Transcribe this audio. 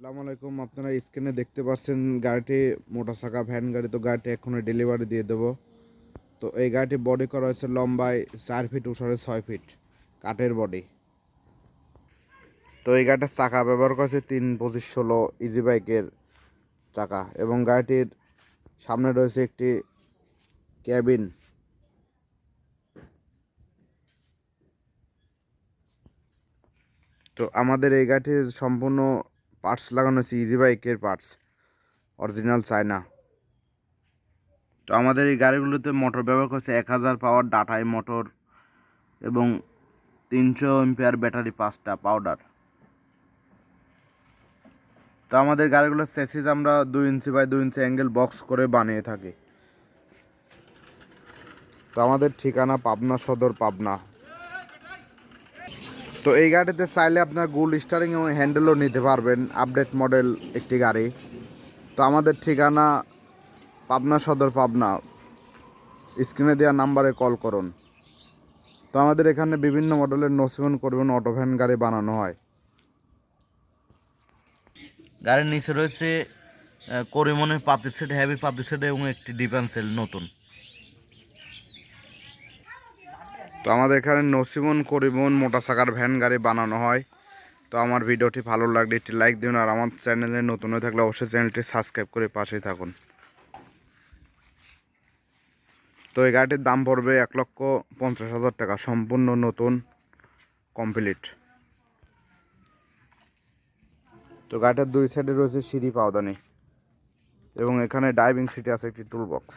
আসসালামু আলাইকুম। আপনারা স্ক্রিনে দেখতে পাচ্ছেন গাড়িটি মোটর চাকা ভ্যান গাড়ি। তো গাড়িটি এখনই ডেলিভারি দিয়ে দেবো। তো এই গাড়িটি বডি করা হয়েছে লম্বায় চার ফিট উসারে ছয় ফিট কাঠের বডি তো এই গাড়িটার চাকা ব্যবহার করেছে তিন পঁচিশ ষোলো ইজি বাইকের চাকা এবং গাড়িটির সামনে রয়েছে একটি ক্যাবিন তো আমাদের এই গাড়িটির সম্পূর্ণ পার্টস লাগানো হয়েছে ইজি বাইকের পার্টস অরিজিনাল চায়না তো আমাদের এই গাড়িগুলোতে মোটর ব্যবহার করছে এক হাজার পাওয়ার ডাটাই মোটর এবং তিনশো এমপিআর ব্যাটারি পাঁচটা পাউডার তো আমাদের গাড়িগুলোর সেসিস আমরা দুই ইঞ্চি বাই দুই ইঞ্চি অ্যাঙ্গেল বক্স করে বানিয়ে থাকি। তো আমাদের ঠিকানা পাবনা সদর, পাবনা। তো এই গাড়িতে চাইলে আপনার গুল স্টারিং এবং হ্যান্ডেলও নিতে পারবেন, আপডেট মডেল একটি গাড়ি। তো আমাদের ঠিকানা পাবনা সদর পাবনা, স্ক্রিনে দেওয়া নাম্বারে কল করুন। তো আমাদের এখানে বিভিন্ন মডেলের নসিমন করবেন অটো ভ্যান গাড়ি বানানো হয়। গাড়ির নিচে রয়েছে করিমনের পাপড়ি সেট হেভি পাপড়ি সেট এবং একটি ডিফেন্সেল নতুন। তো আমাদের এখানে নসিমন, করিমন মোটা চাকার ভ্যান গাড়ি বানানো হয়। তো আমার ভিডিওটি ভালো লাগলে একটি লাইক দিন আর আমার চ্যানেলে নতুন হয়ে থাকলে অবশ্যই চ্যানেলটি সাবস্ক্রাইব করে পাশেই থাকুন। তো এই গাড়িটির দাম পড়বে এক লক্ষ পঞ্চাশ হাজার টাকা, সম্পূর্ণ নতুন কমপ্লিট তো গাড়িটার দুই সাইডে রয়েছে সিঁড়ি, পাওদানি এবং এখানে ডাইভিং সিটে আছে একটি টুল বক্স